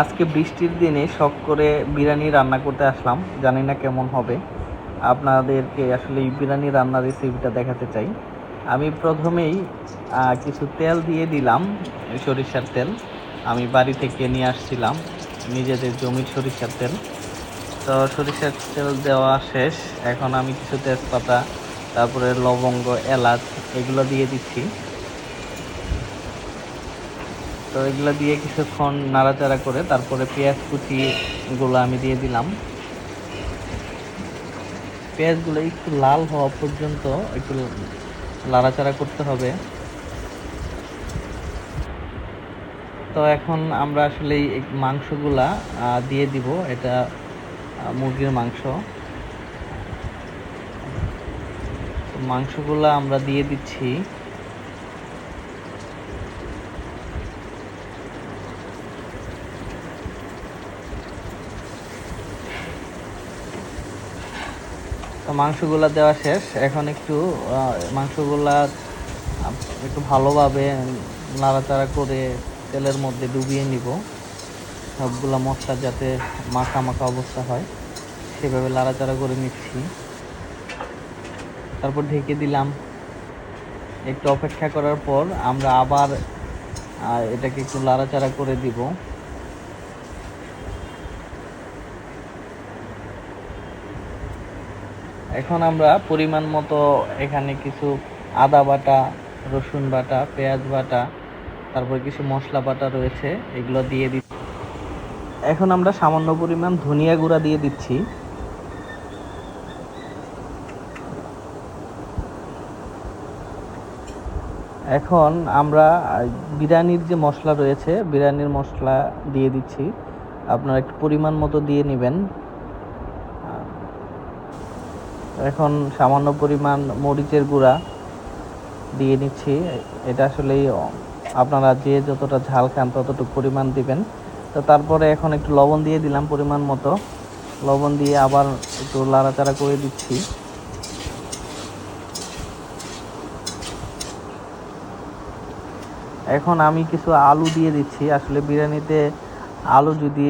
আজকে বৃষ্টির দিনে শখ করে বিরিয়ানি রান্না করতে আসলাম। জানি না কেমন হবে। আপনাদেরকে আসলে এই বিরিয়ানি রান্নার রেসিপিটা দেখাতে চাই। আমি প্রথমেই কিছু তেল দিয়ে দিলাম, সরিষার তেল। আমি বাড়ি থেকে নিয়ে আসছিলাম নিজেদের জমির সরিষার তেল। তো সরিষার তেল দেওয়া শেষ। এখন আমি কিছু তেজপাতা, তারপরে লবঙ্গ, এলাচ, এগুলো দিয়ে দিচ্ছি। তো এগুলো দিয়ে কিছুক্ষণ নাড়াচাড়া করে তারপরে পেঁয়াজ কুচি গুলো আমি দিয়ে দিলাম। পেঁয়াজগুলো একটু লাল হওয়া পর্যন্ত একটু নাড়াচাড়া করতে হবে। তো এখন আমরা আসলে এই মাংসগুলা দিয়ে দিব। এটা মুরগির মাংস। মাংসগুলা আমরা দিয়ে দিচ্ছি। মাংসগুলা দেওয়া শেষ। এখন একটু মাংসগুলা একটু ভালোভাবে নাড়াচাড়া করে তেলের মধ্যে ডুবিয়ে নিব। সবগুলা মশলা যাতে মাখা মাখা অবস্থা হয়, সেভাবে নাড়াচাড়া করে নিচ্ছি। তারপর ঢেকে দিলাম। একটু অপেক্ষা করার পর আমরা আবার এটাকে একটু নাড়াচাড়া করে দিব। এখন আমরা পরিমাণ মতো এখানে কিছু আদা বাটা, রসুন বাটা, পেঁয়াজ বাটা, তারপর কিছু মশলা বাটা রয়েছে, এগুলো দিয়ে দিচ্ছি। এখন আমরা সামান্য পরিমাণ ধনিয়া গুঁড়া দিয়ে দিচ্ছি। এখন আমরা বিরিয়ানির যে মশলা রয়েছে, বিরিয়ানির মশলা দিয়ে দিচ্ছি। আপনারা একটু পরিমাণ মতো দিয়ে নেবেন। এখন সামান্য পরিমাণ মরিচের গুঁড়া দিয়ে নিচ্ছি। এটা আসলেই আপনারা যে যতটা ঝাল খান ততটুকু পরিমাণ দিবেন। তো তারপরে এখন একটু লবণ দিয়ে দিলাম পরিমাণ মতো। লবণ দিয়ে আবার একটু লাড়াচাড়া করে দিচ্ছি। এখন আমি কিছু আলু দিয়ে দিচ্ছি। আসলে বিরিয়ানিতে আলু যদি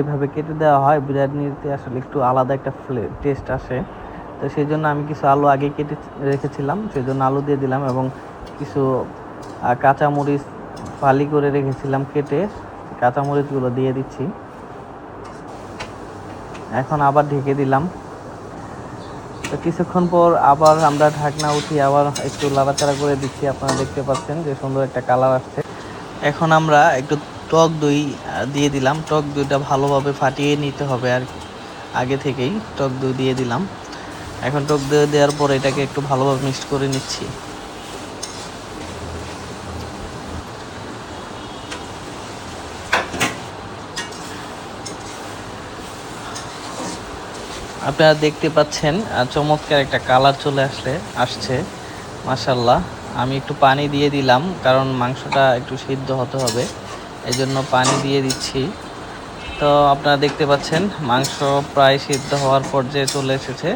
এভাবে কেটে দেওয়া হয়, বিরিয়ানিতে আসলে একটু আলাদা একটা ফ্লে, টেস্ট আসে। তো সেই জন্য আমি কিছু আলু আগে কেটে রেখেছিলাম সেই জন্য আলু দিয়ে দিলাম এবং কিছু কাঁচামরিচ ফালি করে রেখেছিলাম কেটে, কাঁচামরিচগুলো দিয়ে দিচ্ছি। এখন আবার ঢেকে দিলাম। তো কিছুক্ষণ পর আবার আমরা ঢাকনা উঠিয়ে আবার একটু লাড়াচাড়া করে দিচ্ছি, আপনারা দেখতে পাচ্ছেন যে সুন্দর একটা কালার আসছে। এখন আমরা একটু টক দই দিয়ে দিলাম। টক দইটা ভালোভাবে ফাটিয়ে নিতে হবে আর। আগে থেকেই টক দই দিয়ে দিলাম। এখন টক দিয়ে দেওয়ার পর এটাকে একটু ভালোভাবে মিক্সড করে নিচ্ছি। আপনারা দেখতে পাচ্ছেন চমৎকার একটা কালার চলে আসলে, আসছে মাসাল্লাহ আমি একটু পানি দিয়ে দিলাম, কারণ মাংসটা একটু সিদ্ধ হতে হবে এই জন্য পানি দিয়ে দিচ্ছি। তো আপনারা দেখতে পাচ্ছেন, মাংস প্রায় সিদ্ধ হওয়ার পর্যায়ে চলে এসেছে।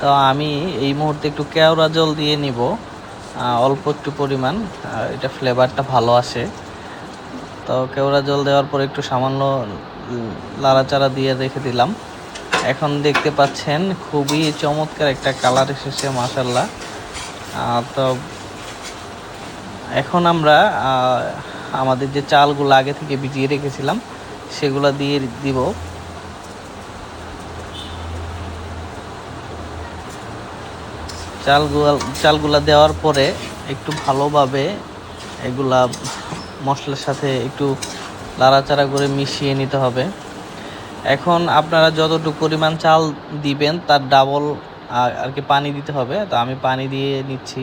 তো আমি এই মুহূর্তে একটু কেওড়া জল দিয়ে নিব। অল্প একটু পরিমাণ। এটা ফ্লেভারটা ভালো আসে। তো কেওড়া জল দেওয়ার পর একটু সামান্য লাড়াচাড়া দিয়ে রেখে দিলাম। এখন দেখতে পাচ্ছেন খুবই চমৎকার একটা কালার এসেছে মাসাল্লাহ তো এখন আমরা আমাদের যে চালগুলো আগে থেকে ভিজিয়ে রেখেছিলাম, সেগুলো দিয়ে দিব। চালগুলা চালগুলা দেওয়ার পরে একটু ভালোভাবে এগুলা মশলার সাথে একটু লাড়াচাড়া করে মিশিয়ে নিতে হবে। এখন আপনারা যতটুকু পরিমাণ চাল দিবেন, তার ডাবল আর কি পানি দিতে হবে। তো আমি পানি দিয়ে নিচ্ছি।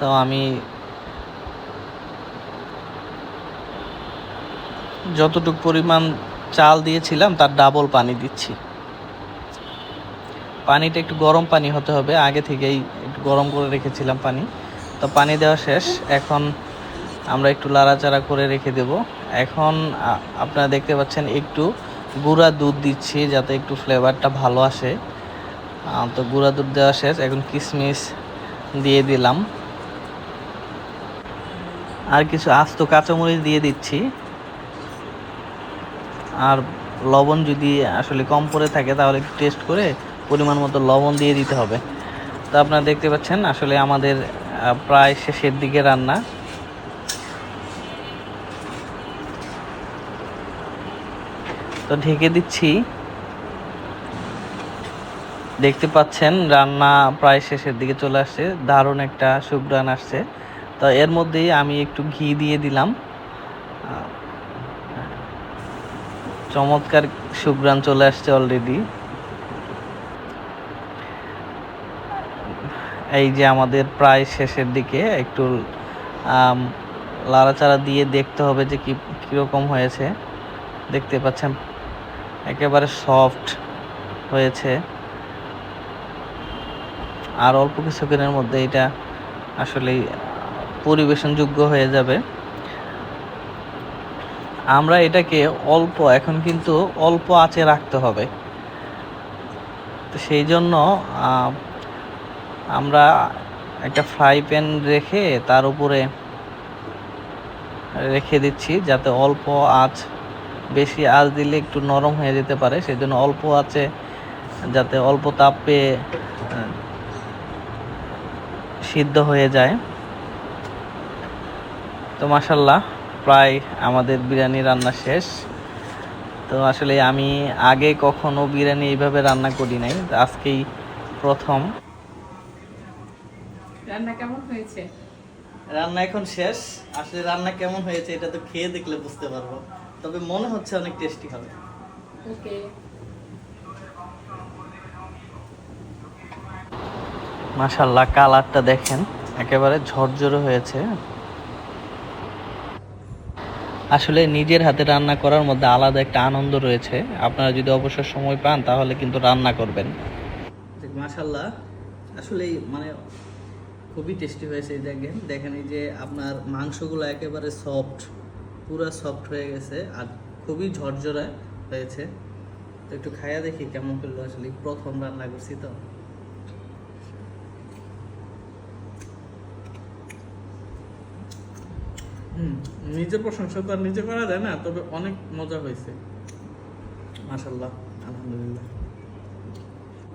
তো আমি যতটুকু পরিমাণ চাল দিয়েছিলাম, তার ডাবল পানি দিচ্ছি। পানিটা একটু গরম পানি হতে হবে। আগে থেকেই একটু গরম করে রেখেছিলাম পানি। তো পানি দেওয়া শেষ। এখন আমরা একটু লাড়াচাড়া করে রেখে দেব। এখন আপনারা দেখতে পাচ্ছেন একটু গুঁড়া দুধ দিচ্ছি যাতে একটু ফ্লেভারটা ভালো আসে। তো গুঁড়া দুধ দেওয়া শেষ। এখন কিশমিশ দিয়ে দিলাম। আর কিছু আস্ত কাঁচামরিচ দিয়ে দিচ্ছি। আর লবণ যদি আসলে কম পড়ে থাকে তাহলে একটু টেস্ট করে পরিমাণ মতো লবণ দিয়ে দিতে হবে। তো আপনারা দেখতে পাচ্ছেন, আসলে আমাদের প্রায় শেষের দিকে রান্না। তো ঢেকে দিচ্ছি। দেখতে পাচ্ছেন, রান্না প্রায় শেষের দিকে চলে আসছে। দারুণ একটা সুগ্রান আসছে। তো এর মধ্যেই আমি একটু ঘি দিয়ে দিলাম। চমৎকার সুগ্রান চলে আসছে অলরেডি। এই যে আমাদের প্রায় শেষের দিকে একটু লাড়াচাড়া দিয়ে দেখতে হবে যে কি, কীরকম হয়েছে। দেখতে পাচ্ছেন, একেবারে সফট হয়েছে। আর অল্প কিছুক্ষণের মধ্যে এটা আসলেই, পরিবেশনযোগ্য হয়ে যাবে। আমরা এটাকে অল্প, এখন কিন্তু অল্প আঁচে রাখতে হবে। তো সেই জন্য আমরা একটা ফ্রাই প্যান রেখে তার উপরে রেখে দিচ্ছি যাতে অল্প আঁচ বেশি আঁচ দিলে একটু নরম হয়ে যেতে পারে। সেই জন্য অল্প আঁচে যাতে অল্প তাপে আহ, সিদ্ধ হয়ে যায়। তো মাসাল্লাহ প্রায় আমাদের বিরিয়ানি রান্না শেষ। তো আসলে আমি আগে কখনো বিরিয়ানি এইভাবে রান্না করি নাই আজকেই প্রথম। রান্না কেমন হয়েছে? রান্না এখন শেষ। আসলে রান্না কেমন হয়েছে এটা তো খেয়ে দেখলে বুঝতে পারব। তবে মনে হচ্ছে অনেক টেস্টি হবে। ওকে। মাশাল্লাহ কালারটা দেখেন। একেবারে ঝরঝরে হয়েছে। আসলে নিজের হাতে রান্না করার মধ্যে আলাদা একটা আনন্দ রয়েছে। আপনারা যদি অবসর সময় পান তাহলে কিন্তু রান্না করবেন। মাশাল্লাহ আসলে মানে খুবই টেস্টি হয়েছে দেখেন। দেখেন এই যে আপনার মাংসগুলো একেবারে সফট পুরো সফট হয়ে গেছে আর খুবই ঝরঝরে হয়েছে। তো একটু খাইয়া দেখি কেমন করল আসলে প্রথম রান্না করছি তো। হুম নিজের প্রশংসা তো আর নিজে করা যায় না, তবে অনেক মজা হয়েছে। মাশাল্লাহ আলহামদুলিল্লাহ।